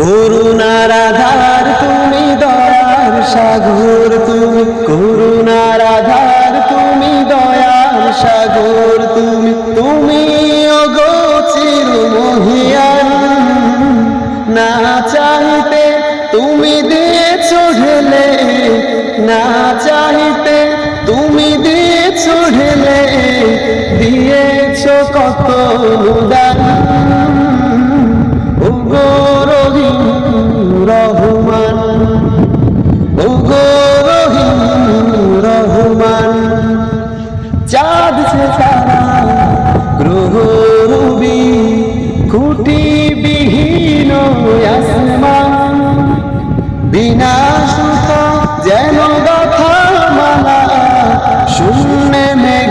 করুণার আধার তুমি দয়ার সাগর, তুমি করুণার আধার তুমি দয়ার সাগর, তুমি তুমি অগোচির মহিয়ান না চাইতে তুমি দিয়েছ ঢেলে, না চাইতে তুমি দিয়েছ ঢেলে, দিয়েছ কত রহমান। ওগো রহিম রহমান। চাঁদ সে তারা গ্রহ রবি খুঁটি বিহীন আসমান। বিনাশুত যেন কথা মালা, শূন্য মেঘেরা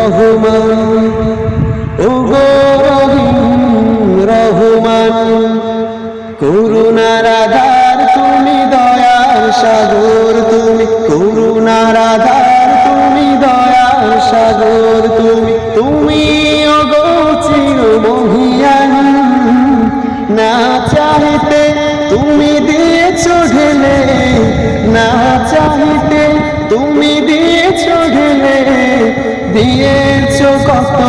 রহমান ও গো রহিম রহমান, করুণার আধার তুমি, দয়ার সাগর তুমি, করুণার আধার তুমি, দয়ার সাগর তুমি তুমি অগোচির মহিয়ান না চাইতে তুমি দিয়েছ ঢেলে, না চাইতে দিয়েছ কত